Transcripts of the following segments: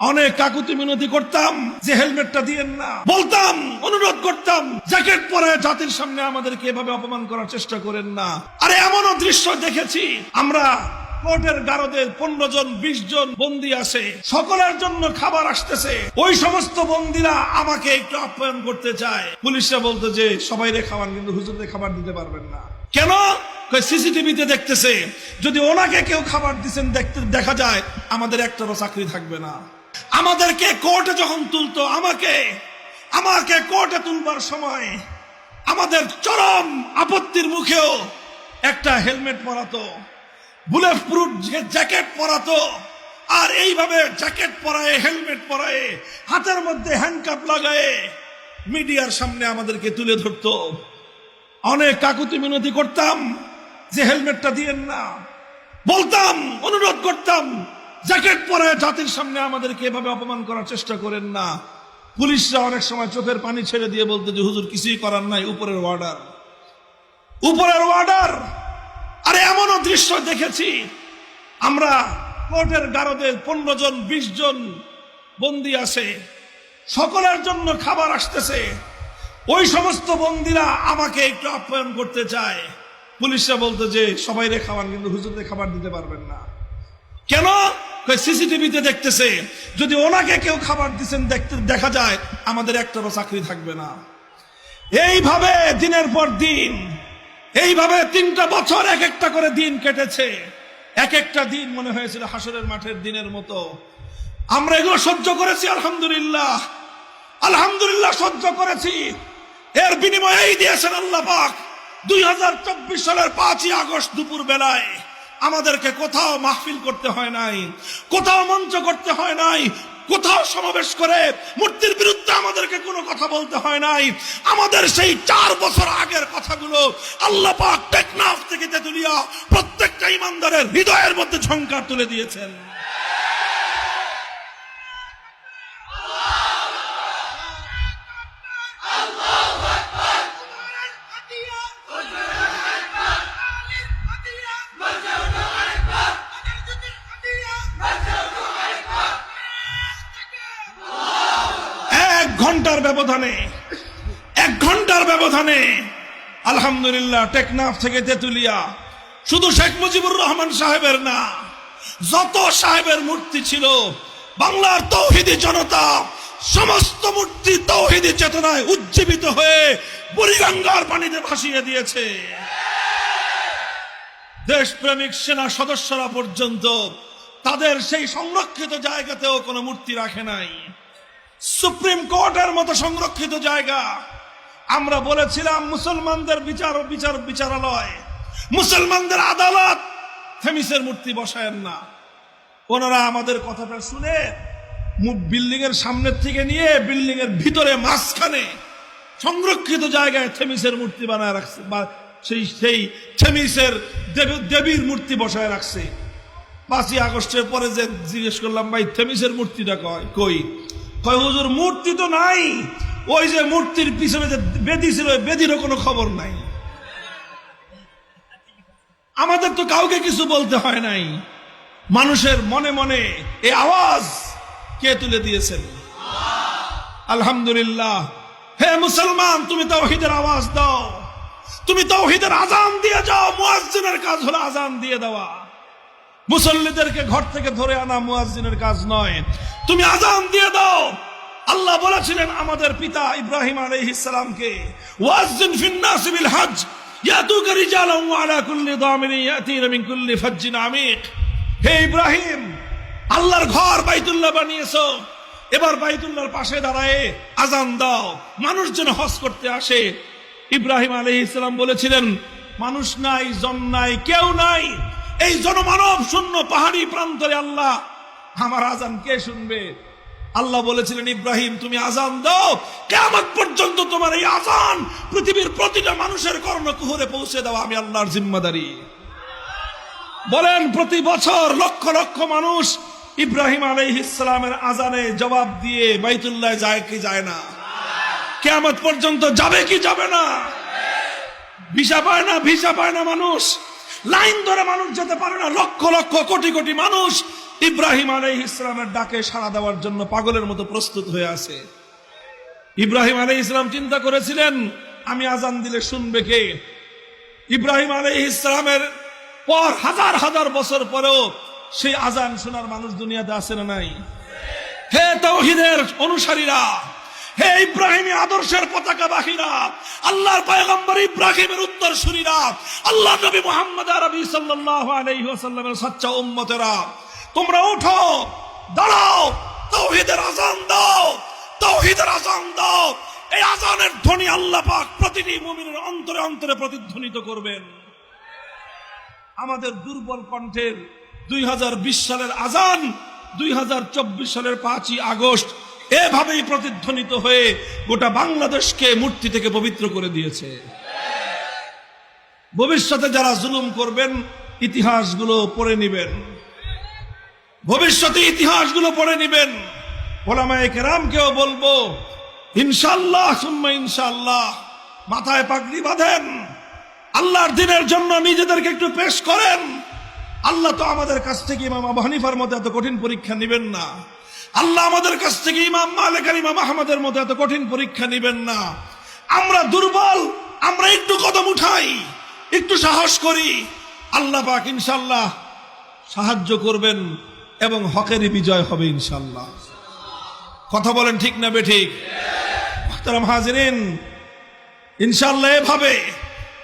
অনেক কাকুতি মিনতি করতাম, যে হেলমেটটা দিয়েন না। বলতাম, অনুরোধ করতাম, জ্যাকেট পরে জাতির সামনে আমাদেরকে এভাবে অপমান করার চেষ্টা করেন না। আরে এমনও দৃশ্য দেখেছি, আমরা কোর্টের পনেরো জন, বিশ জন আছে। সকলের জন্য খাবার আসতেছে। ওই সমস্ত বন্দিরা আমাকে একটু আপ্যায়ন করতে চায়। পুলিশরা বলতো যে সবাইরে খাবার, কিন্তু খাবার দিতে পারবেন না। কেন? সিসিটিভিতে দেখতেছে। যদি ওনাকে কেউ খাবার দিচ্ছেন দেখতে দেখা যায়, আমাদের একটারও চাকরি থাকবে না। আমাদেরকে কোর্টে যখন তুলতো, আমাকে আমাকে কোর্টে তুলবার সময় আমাদের চরম আপত্তির মুখেও একটা হেলমেট পরাতো, বুলেট প্রুফ জ্যাকেট পরাতো, আর এইভাবে জ্যাকেট পরায়, হেলমেট পরায়, হাতের মধ্যে হ্যান্ডকাপ লাগায় মিডিয়ার সামনে আমাদেরকে তুলে ধরতো। অনেক কাকুতি মিনতি করতাম যে হেলমেটটা দিয়েন না। বলতাম, অনুরোধ করতাম জ্যাকেট পরে জাতির সামনে আমাদেরকে এভাবে অপমান করার চেষ্টা করেন না। পুলিশরা অনেক সময় চোখের পানি ছেড়ে দিয়ে বলতে যে, হুজুর, কিছুই করার নাই, উপরের অর্ডার উপরের অর্ডার আরে এমনও দৃশ্য দেখেছি। আমরা কোর্টের গারদে পনেরো জন, বিশ জন বন্দি আছে। সকলের জন্য খাবার আসতেছে। ওই সমস্ত বন্দিরা আমাকে একটু আপ্যায়ন করতে চায়। পুলিশরা বলতো যে সবাইরে খাবার কিন্তু হুজুরদের খাবার দিতে পারবেন না। কেন? সিসিটিভিতে দেখতেছে, যদি ওনাকে কেউ খাবার দিচ্ছেন দেখতে, দেখা যায় আমাদের একটারও চাকরি থাকবে না। এইভাবে দিনের পর দিন, এইভাবে তিনটা বছর এক একটা করে দিন কেটেছে। এক একটা দিন মনে হয়েছিল হাসরের মাঠের দিনের মতো। আমরা এগুলো সহ্য করেছি, আলহামদুলিল্লাহ। আলহামদুলিল্লাহ সহ্য করেছি। এর বিনিময়ে এই দিয়েছেন আল্লাহ পাক দুই হাজার চব্বিশ সালের পাঁচই আগস্ট দুপুর বেলায় আমাদেরকে কোথাও মাহফিল করতে হয় নাই, কোথাও মঞ্চ করতে হয় নাই, কোথাও সমাবেশ করে মূর্তির বিরুদ্ধে আমাদেরকে কোনো কথা বলতে হয় নাই। আমাদের সেই চার বছর আগের কথাগুলো আল্লাহ টেকনাফ থেকে তেতুলিয়া প্রত্যেকটা ইমানদারের হৃদয়ের মধ্যে ঝংকার তুলে দিয়েছেন। ঘণ্টার ব্যবধানে, এক ঘণ্টার ব্যবধানে, আলহামদুলিল্লাহ, টেকনাফ থেকে তেতুলিয়া, শুধু শেখ মুজিবুর রহমান সাহেবের না, যত সাহেবের মূর্তি ছিল, বাংলার তৌহিদি জনতা, সমস্ত মূর্তি তৌহিদি চেতনায় উজ্জীবিত হয়ে বুড়িগঙ্গার পানিতে ভাসিয়ে দিয়েছে। দেশপ্রেমিক সেনা সদস্যরা পর্যন্ত তাদের সেই সংরক্ষিত জায়গাতেও কোনো মূর্তি রাখে নাই। সুপ্রিম কোর্টের মতো সংরক্ষিত জায়গা। আমরা বলেছিলাম মুসলমানদের বিচার বিচার বিচারালয়। মুসলমানদের আদালত থেমিসের মূর্তি বসায়েন না। ওনারা আমাদের কথাটা শুনে বিল্ডিং এর সামনের থেকে নিয়ে বিল্ডিং এর ভিতরে মাঝখানে সংরক্ষিত জায়গায় থেমিসের মূর্তি বানায় রাখছে, বা সেই সেই থেমিসের দেবী- দেবীর মূর্তি বসায় রাখছে। পাঁচই আগস্টের পরে যে জিজ্ঞেস করলাম, ভাই, থেমিসের মূর্তিটা কয় কই? কয়, হুজুর, মূর্তি তো নাই। ওই যে মূর্তির পিছনে যে বেদি ছিল, ওই বেদিরও কোনো খবর নাই। আমাদের তো কাউকে কিছু বলতে হয় নাই। মানুষের মনে মনে এই আওয়াজ কে তুলে দিয়েছেন? আলহামদুলিল্লাহ। হে মুসলমান, তুমি তাওহীদের আওয়াজ দাও। তুমি তাওহীদের আজান দিয়ে যাও, মুয়াজ্জিনের কাজ হলো আজান দিয়ে দেওয়া। মুসল্লিদেরকে ঘর থেকে ধরে আনা মুয়াজ্জিনের কাজ নয়। তুমি আজান দিয়ে দাও। আল্লাহ বলেছিলেন আমাদের পিতা ইব্রাহিম আলাইহিস সালামকে, ওয়াজ্জিন ফিন্নাস বিল হজ ইয়াতুকা রিজালান ওয়া আলা কুল্লি দামিরিন ইয়াতিনা মিন কুল্লি ফাজ্জিন আমিক। হে ইব্রাহিম, আল্লাহর ঘর বাইতুল্লাহ বানিয়েছো। এবার বাইতুল্লাহর পাশে দাঁড়ায় আজান দাও। মানুষ যেন হজ করতে আসে। ইব্রাহিম আলাইহিস সালাম বলেছিলেন, মানুষ নাই জন নাই, কেউ নাই। এই জনমানব শূন্য পাহাড়ি প্রান্তরে আল্লাহ আমার আজান কে শুনবে? আল্লাহ বলেছিলেন, ইব্রাহিম, তুমি আজান দাও। কেমন পর্যন্ত তোমার এই আজান পৃথিবীর প্রতিটা মানুষের কর্ণকুহরে পৌঁছে দাও আমি আল্লাহর জিম্মাদারি। বলেন, প্রতি বছর লক্ষ লক্ষ মানুষ ইব্রাহিম আলাইহিসসালামের আজানে জবাব দিয়ে বাইতুল্লাহ যায় কি যায় না। কেমন পর্যন্ত যাবে কি যাবে না? ভিসা পায় না, ভিসা পায় না মানুষ। লাইন ধরে মানুষ যেতে পারে না, লক্ষ লক্ষ কোটি কোটি মানুষ ইব্রাহিম আলাই ইসলামের ডাকে সাড়া দেওয়ার জন্য পাগলের মতো প্রস্তুত হয়ে আছে। ইব্রাহিম আলাই ইসলাম চিন্তা করেছিলেন, আমি আজান দিলে শুনবে কে? ইব্রাহিম আলাই ইসলামের পর হাজার হাজার বছর পরেও সেই আজান শোনার মানুষ দুনিয়াতে আসে না নাই? হে তৌহিদের অনুসারীরা হে ইব্রাহিমী আদর্শের পতাকা বাহিরা। আল্লাহর পয়গম্বর ইব্রাহিমের উত্তর শুনিরা আল্লাহ নবী মোহাম্মদ আরবি ওয়াসাল্লামের সচ্চা উম্মতেরা। তোমরা উঠো, দাঁড়াও, তৌহিদের আজান দাও, তৌহিদের আজান দাও। এই আজানের ধ্বনি আল্লাহ পাক প্রতিটি মুমিনের অন্তরে অন্তরে প্রতিধ্বনিত করবেন। আমাদের দুর্বল কণ্ঠের দুই হাজার বিশ সালের আজান, দুই হাজার চব্বিশ সালের পাঁচই আগস্ট এভাবেই প্রতিধ্বনিত হয়ে গোটা বাংলাদেশকে মূর্তি থেকে পবিত্র করে দিয়েছে। ভবিষ্যতে যারা জুলুম করবেন, ইতিহাসগুলো পড়ে নিবেন। ভবিষ্যতে ইতিহাসগুলো পড়ে নিবেন। বলব ইনশাল্লাহ সুম্মা ইনশাল্লাহ মাথায় পাগড়ি বাঁধেন। আল্লাহর দিনের জন্য নিজেদেরকে একটু পেশ করেন। আল্লাহ তো আমাদের কাছ থেকে ইমাম আবু হানিফার মতো এত কঠিন পরীক্ষা নেবেন না। আল্লাহ আমাদের কাছ থেকে ইমাম মালিক আর ইমাম আহমদের মতো এত কঠিন পরীক্ষা নেবেন না। আমরা দুর্বল, আমরা একটু কদম উঠাই, একটু সাহস করি। আল্লাহ পাক ইনশাল্লাহ সাহায্য করবেন এবং হকেরই বিজয় হবে ইনশাল্লাহ কথা বলেন ঠিক না বে ঠিক মোহতারাম হাজিরিন ইনশাল্লাহ এভাবে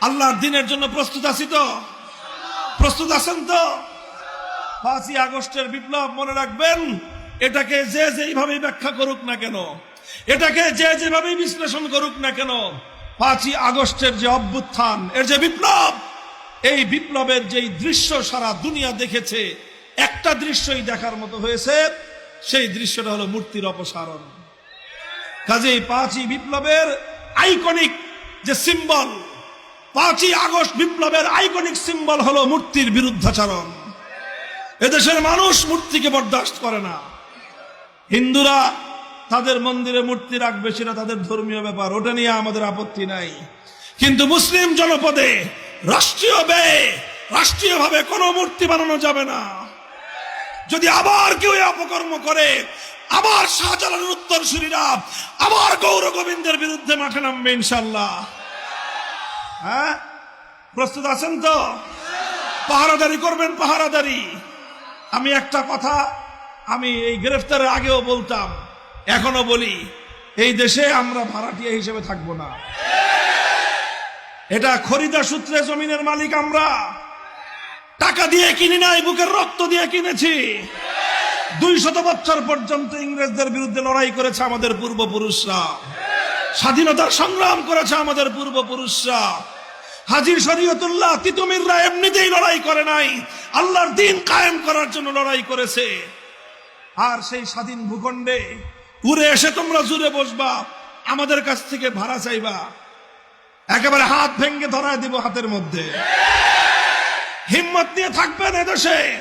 আল্লাহর দিনের জন্য প্রস্তুত আছি তো? প্রস্তুত আছেন তো? পাঁচই আগস্টের বিপ্লব মনে রাখবেন। এটাকে যে যেইভাবে ব্যাখ্যা করুক না কেন, এটাকে যে যেভাবে বিশ্লেষণ করুক না কেন, পাঁচই আগস্টের যে অভ্যুত্থান, এর যে বিপ্লব, এই বিপ্লবের যেই দৃশ্য সারা দুনিয়া দেখেছে, একটা দৃশ্যই দেখার মতো হয়েছে, সেই দৃশ্যটা হলো মূর্তির অপসারণ। কাজেই পাঁচই বিপ্লবের আইকনিক যে সিম্বল, পাঁচই আগস্ট বিপ্লবের আইকনিক সিম্বল হলো মূর্তির বিরুদ্ধাচরণ। এদেশের মানুষ মূর্তিকে বরদাস্ত করে না। হিন্দুরা তাদের মন্দিরে মূর্তি রাখবে, সেটা তাদের ধর্মীয় ব্যাপার, ওটা নিয়ে আমাদের আপত্তি নাই। কিন্তু মুসলিম জনপদে রাষ্ট্রীয় ব্যয়ে, রাষ্ট্রীয়ভাবে কোনো মূর্তি বানানো যাবে না। যদি আবার কেউ অপকর্ম করে, আবার শাহজালালের উত্তর সুরিরা আবার গৌর গোবিন্দের বিরুদ্ধে মাঠে নামবে ইনশাল্লাহ হ্যাঁ? প্রস্তুত আছেন তো? পাহারাদারি করবেন পাহারাদারি। আমি একটা কথা আমি এই গ্রেফতারের আগেও বলতাম এখনও বলি, এই দেশে আমরা ভাড়াটিয়া হিসেবে থাকব না। এটা খরিদা সূত্রে জমিনের মালিক আমরা। টাকা দিয়ে কিনি নাই, বুকের রক্ত দিয়ে কিনেছি। দুই শত বছর পর্যন্ত ইংরেজদের বিরুদ্ধে লড়াই করেছে আমাদের পূর্বপুরুষরা। স্বাধীনতার সংগ্রাম করেছে আমাদের পূর্বপুরুষরা। হাজির শরীয়তুল্লাহ তিতুমিররা এমনিতেই লড়াই করে নাই। আল্লাহর দিন কায়েম করার জন্য লড়াই করেছে। আর সেই স্বাধীন ভূখণ্ডে উড়ে এসে তোমরা জুড়ে বসবা, আমাদের কাছ থেকে ভাড়া চাইবা। একেবারে হাত ভেঙ্গে ধরায় দিব হাতের মধ্যে। হিম্মত নিয়ে থাকবেন এদেশে।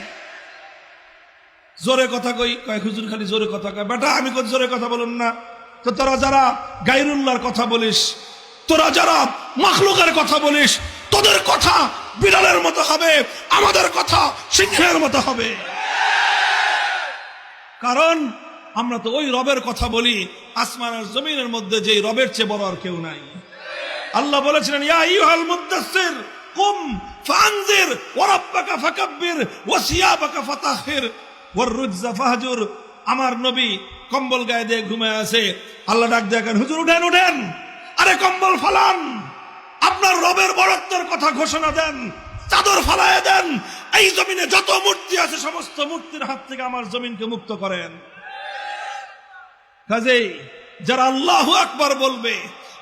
জোরে কথা কই, কয়, হুজুর খালি জোরে কথা কয়। বেটা, আমি কই জোরে কথা বলুন না। তো তোরা যারা গাইরুল্লাহর কথা বলিস, তোরা যারা মাখলুকের কথা বলিস, তোদের কথা বিড়ালের মতো হবে, আমাদের কথা সিংহের মতো হবে। কারণ আমরা তো ওই রবের কথা বলি, আসমানের জমিনের মধ্যে যে রবের চেয়ে বড় আর কেউ নাই। আল্লাহ বলেছিলেন, ইয়া কুম ফানজির আমার নবী কম্বল গায়ে দিয়ে ঘুমায় আছে। আল্লাহ ডাক দেখেন হুজুর, উঠেন উঠেন। আরে কম্বল ফালান। আপনার রবের বড়ত্বের কথা ঘোষণা দেন। চাদর ফালায় দেন। এই জমিনে যত মূর্তি আছে, সমস্ত মূর্তির হাত থেকে আমার জমিনকে মুক্ত করেন। কাজেই যারা আল্লাহ আকবার বলবে,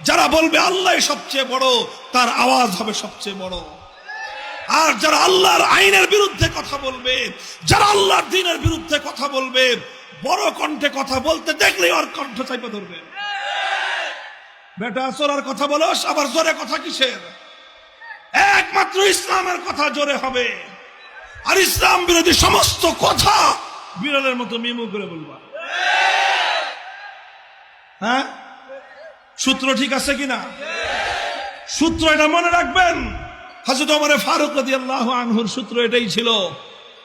যারা বলবে আল্লাহ সবচেয়ে বড়, তার আওয়াজ হবে সবচেয়ে বড়। আর যারা আল্লাহর আইনের বিরুদ্ধে কথা বলবে, যারা আল্লাহর দিনের বিরুদ্ধে কথা বলবে, বড় কণ্ঠে কথা বলতে দেখলে ওর কণ্ঠ চাইপে ধরবে। বেটা, চোরার কথা বলো, আবার জোরে কথা কিসের? একমাত্র ইসলামের কথা জোরে হবে। আর ইসলাম বিরোধী সমস্ত কথা বিড়ালের মতো মিমু করে বলবা। হ্যাঁ? সূত্র ঠিক আছে কিনা? সূত্র এটা মনে রাখবেন? হাজরত ওমরে ফারুক রাদিয়াল্লাহু আনহুর সূত্র এটাই ছিল।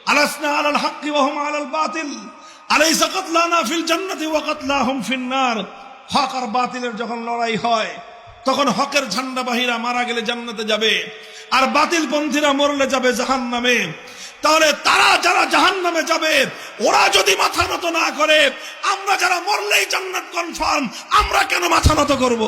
আলাসনা আলাল হাক্কি ওয়া হুম আলাল বাতিল। আলাইসা কাতলানা ফিল জান্নাতি ওয়া কাতলাহুম ফিন নার। হক আর বাতিলের যখন লড়াই হয় তখন হকের ঝান্ডা বাহিরা মারা গেলে জান্নাতে যাবে, আর বাতিল পন্থীরা মরলে যাবে জাহান নামে তাহলে তারা যারা জাহান নামে যাবে, ওরা যদি মাথা নত না করে, আমরা যারা মরলেই জান্নাত কনফার্ম আমরা কেন মাথা নত করব?